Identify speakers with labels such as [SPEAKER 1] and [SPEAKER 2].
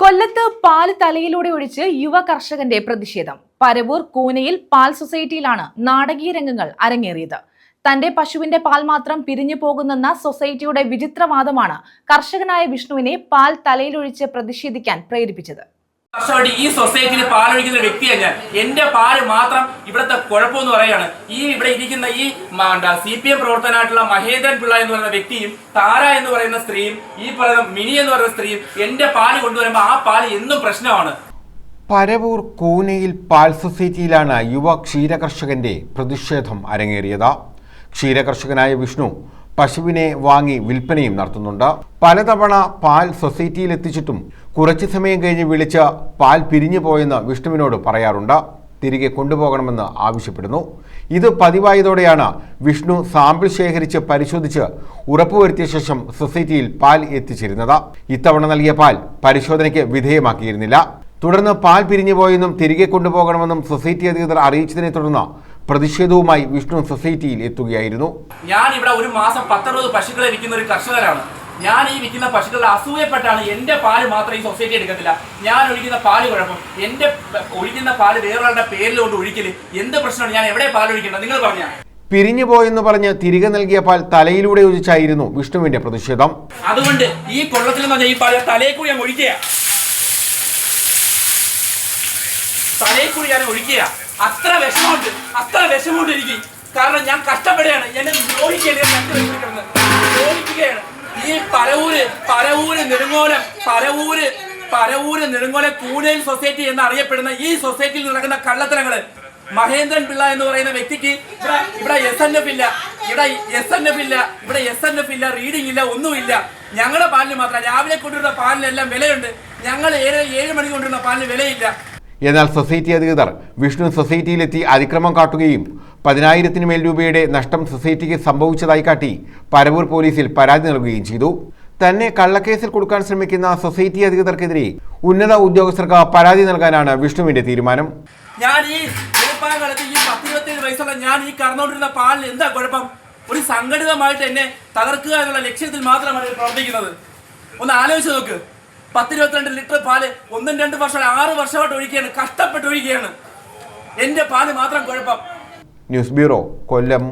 [SPEAKER 1] കൊല്ലത്ത് പാൽ തലയിലൂടെ ഒഴിച്ച് യുവ കർഷകന്റെ പ്രതിഷേധം. പരവൂർ കൂനയിൽ പാൽ സൊസൈറ്റിയിലാണ് നാടകീയ രംഗങ്ങൾ അരങ്ങേറിയത്. തന്റെ പശുവിന്റെ പാൽ മാത്രം പിരിഞ്ഞു പോകുന്നെന്ന സൊസൈറ്റിയുടെ വിചിത്രവാദമാണ് കർഷകനായ വിഷ്ണുവിനെ പാൽ തലയിലൊഴിച്ച് പ്രതിഷേധിക്കാൻ പ്രേരിപ്പിച്ചത്.
[SPEAKER 2] വർഷമായിട്ട് ഈ സൊസൈറ്റിയിൽ പാലൊഴിക്കുന്ന വ്യക്തിയാണ് ഞാൻ. എന്റെ പാൽ മാത്രം ഇവിടുത്തെ കുഴപ്പമെന്ന് പറയാണ് ഈ ഇവിടെ ഇരിക്കുന്ന ഈ സി പി എം പ്രവർത്തനമായിട്ടുള്ള മഹേന്ദ്രൻ പിള്ള എന്ന് പറയുന്ന വ്യക്തിയും താര എന്ന് പറയുന്ന സ്ത്രീയും ഈ പറയുന്ന മിനി എന്ന് പറയുന്ന സ്ത്രീയും എന്റെ പാൽ കൊണ്ടുവരുമ്പോൾ ആ പാൽ എന്നും പ്രശ്നമാണ്.
[SPEAKER 3] പരവൂർ കൂനയിൽ പാൽ സൊസൈറ്റിയിലാണ് യുവ ക്ഷീരകർഷകന്റെ പ്രതിഷേധം അരങ്ങേറിയത്. ക്ഷീരകർഷകനായ വിഷ്ണു പശുവിനെ വാങ്ങി വിൽപ്പനയും നടത്തുന്നുണ്ട്. പലതവണ പാൽ സൊസൈറ്റിയിൽ എത്തിച്ചിട്ടും കുറച്ചു സമയം കഴിഞ്ഞ് വിളിച്ച് പാൽ പിരിഞ്ഞു പോയെന്ന് വിഷ്ണുവിനോട് പറയാറുണ്ട്. തിരികെ കൊണ്ടുപോകണമെന്ന് ആവശ്യപ്പെടുന്നു. ഇത് പതിവായതോടെയാണ് വിഷ്ണു സാമ്പിൾ ശേഖരിച്ച് പരിശോധിച്ച് ഉറപ്പുവരുത്തിയ ശേഷം സൊസൈറ്റിയിൽ പാൽ എത്തിച്ചിരുന്നത്. ഇത്തവണ നൽകിയ പാൽ പരിശോധനയ്ക്ക് വിധേയമാക്കിയിരുന്നില്ല. തുടർന്ന് പാൽ പിരിഞ്ഞു പോയെന്നും തിരികെ കൊണ്ടുപോകണമെന്നും സൊസൈറ്റി അധികൃതർ അറിയിച്ചതിനെ തുടർന്ന് പ്രതിഷേധവുമായി വിഷ്ണു സൊസൈറ്റിയിൽ എത്തുകയായിരുന്നു.
[SPEAKER 2] ഞാൻ ഇവിടെ ഒരു മാസം പത്തറുപത് പശുക്കളെ വിൽക്കുന്ന ഒരു കർഷകനാണ്. ഞാൻ ഈ വിൽക്കുന്ന പശുക്കളുടെ അസൂയപ്പെട്ടാണ് എന്റെ പാൽ മാത്രം ഈ സൊസൈറ്റി എടുക്കത്തില്ല. ഞാൻ ഒഴിക്കുന്ന പാൽ കുഴപ്പം. എന്റെ പ- ഒഴിക്കുന്ന പാൽ വേറൊരാളുടെ പേരിലോട്ട് ഒഴിക്കൽ എന്ത് പ്രശ്നമാണ്? ഞാൻ എവിടെ പാൽ ഒഴിക്കേണ്ടത്? നിങ്ങൾ പറഞ്ഞ
[SPEAKER 3] പിരിഞ്ഞു പോയെന്ന് പറഞ്ഞ് തിരികെ നൽകിയ പാൽ തലയിലൂടെ ഒഴിച്ചായിരുന്നു വിഷ്ണുവിന്റെ പ്രതിഷേധം.
[SPEAKER 2] അതുകൊണ്ട് ഈ കൊള്ളത്തിൽ എന്ന് പറഞ്ഞാൽ ഈ പാൽ തലയിൽ കൂടി ഞാൻ ഒഴിക്കുക. തലയിൽ കൂടി ഞാൻ ഒഴിക്കുക അത്ര വിഷമമുണ്ട് അത്ര വിഷമമുണ്ട് എനിക്ക്. കാരണം ഞാൻ കഷ്ടപ്പെടുകയാണ്. എന്നെ ദ്രോഹിക്കുകയാണ് ഈ പരവൂര് പരവൂര് നെടുങ്ങോലം പരവൂര് പരവൂര് നെടുങ്ങോലം കൂനയിൽ സൊസൈറ്റി എന്ന് അറിയപ്പെടുന്ന ഈ സൊസൈറ്റിയിൽ നടക്കുന്ന കള്ളത്തരങ്ങൾ മഹേന്ദ്രൻ പിള്ള എന്ന് പറയുന്ന വ്യക്തിക്ക് ഇവിടെ ഇവിടെ എസ് എൻ എഫ് ഇല്ല. ഇവിടെ എസ് എൻ എഫ് ഇല്ല. ഇവിടെ എസ് എൻ എഫ് ഇല്ല റീഡിംഗ് ഇല്ല ഒന്നുമില്ല. ഞങ്ങളുടെ പാലിന് മാത്രം. രാവിലെ കൊണ്ടുവരുന്ന പാലിനെല്ലാം വിലയുണ്ട്. ഞങ്ങൾ ഏഴ് ഏഴ് മണിക്ക് കൊണ്ടുവരുന്ന പാലിന് വിലയില്ല.
[SPEAKER 3] എന്നാൽ സൊസൈറ്റി അധികൃതർ വിഷ്ണു സൊസൈറ്റിയിലെത്തി അതിക്രമം കാട്ടുകയും പതിനായിരത്തിന് മേൽ രൂപയുടെ നഷ്ടം സൊസൈറ്റിക്ക് സംഭവിച്ചതായി കാട്ടി പരവൂർ പോലീസിൽ പരാതി നൽകുകയും ചെയ്തു. തന്നെ കള്ളക്കേസിൽ കൊടുക്കാൻ ശ്രമിക്കുന്ന സൊസൈറ്റി അധികൃതർക്കെതിരെ ഉന്നത ഉദ്യോഗസ്ഥർക്ക് പരാതി നൽകാനാണ് വിഷ്ണുവിന്റെ തീരുമാനം.
[SPEAKER 2] ഞാൻ ഈ വയസ്സുള്ള ഞാൻ ഈ കറന്നുകൊണ്ടിരുന്ന പാലിൽ എന്താ കുഴപ്പം? ഒരു സംഘടിതമായിട്ട് എന്നെ തകർക്കുക എന്നുള്ള ലക്ഷ്യത്തിൽ മാത്രമാണ് പ്രവർത്തിക്കുന്നത്. ഒന്ന് ആലോചിച്ച് നോക്ക്. പത്തിരുപത്തിരണ്ട് ലിറ്റർ പാൽ ഒന്നും രണ്ട് വർഷം ആറ് വർഷമായിട്ട് ഒഴിക്കുകയാണ് കഷ്ടപ്പെട്ട് ഒഴിക്കുകയാണ്. എന്റെ പാൽ മാത്രം കുഴപ്പം.
[SPEAKER 3] News bureau Kollam.